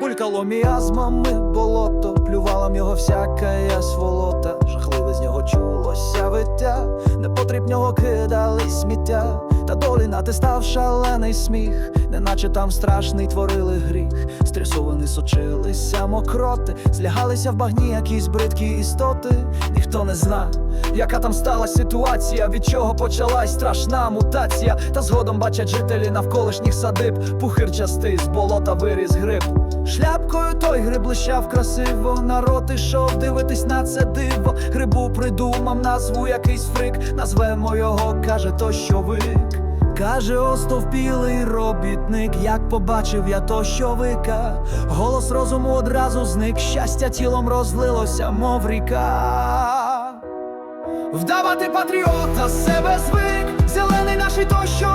булькало міазмами болото, плювала в його всяка сволота, та долі натистав шалений сміх, неначе там страшний творили гріх, стресовані сочилися мокроти, злягалися в багні якісь бридкі істоти, ніхто не зна, яка там сталася ситуація, від чого почалась страшна мутація, та згодом бачать жителі навколишніх садиб, пухир частий з болота виріс гриб. Шляпкою той гриб блищав красиво, народ ішов дивитись на це диво. Грибу придумав назву якийсь фрик, назвемо його, каже тощовик. Каже, остовпілий робітник, як побачив я тощовика, голос розуму одразу зник, щастя тілом розлилося, мов ріка. Вдавати патріота себе звик, зелений наш і тощо, тощовик,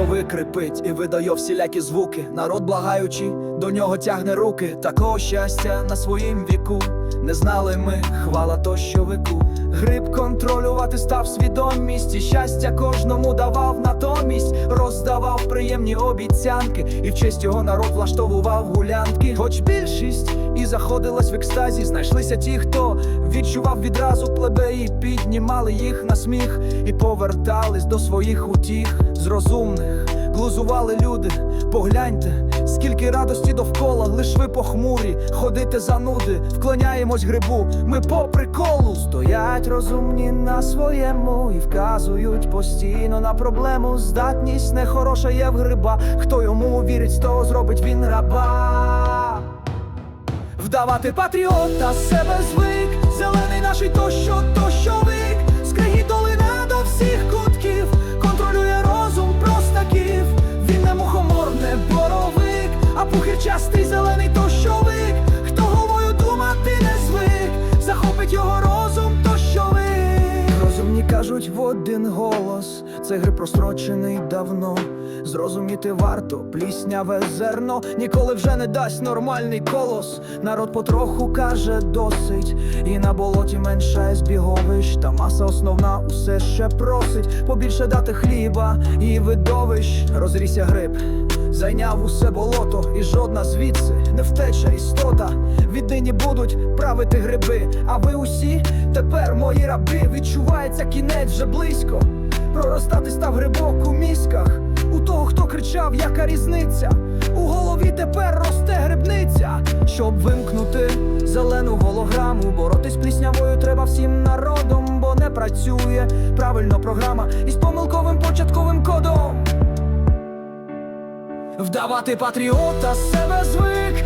тощовик, тощовик і видає всілякі звуки, народ благаючи, до нього тягне руки, такого щастя на своїм віку. Не знали ми, хвала тощовику. Гриб контролювати став свідомість і щастя кожному давав натомість, роздавав приємні обіцянки, і в честь його народ влаштовував гулянки. Хоч більшість і заходилась в екстазі, знайшлися ті, хто відчував відразу плебеї, піднімали їх на сміх і повертались до своїх утіх з розумних. Глузували люди, погляньте, скільки радості довкола, лиш ви похмурі, ходите зануди, вклоняємось грибу. Ми по приколу стоять розумні на своєму і вказують постійно на проблему. Здатність нехороша є в гриба. Хто йому вірить, того зробить він раба. Вдавати патріота себе звик, а пухир частий зелений кажуть в один голос, цей гриб прострочений давно. Зрозуміти варто, плісняве зерно ніколи вже не дасть нормальний колос. Народ потроху каже досить, і на болоті менше збіговищ. Та маса основна усе ще просить побільше дати хліба і видовищ. Розрісся гриб, зайняв усе болото, і жодна звідси не втеча істота. Віднині будуть правити гриби. А ви усі тепер мої раби. Відчувається кінець вже близько. Проростати став грибок у міськах. У того, хто кричав, яка різниця. У голові тепер росте грибниця. Щоб вимкнути зелену голограму, боротись пліснявою треба всім народом, бо не працює правильно програма із помилковим початковим кодом. Вдавати патріота себе звик,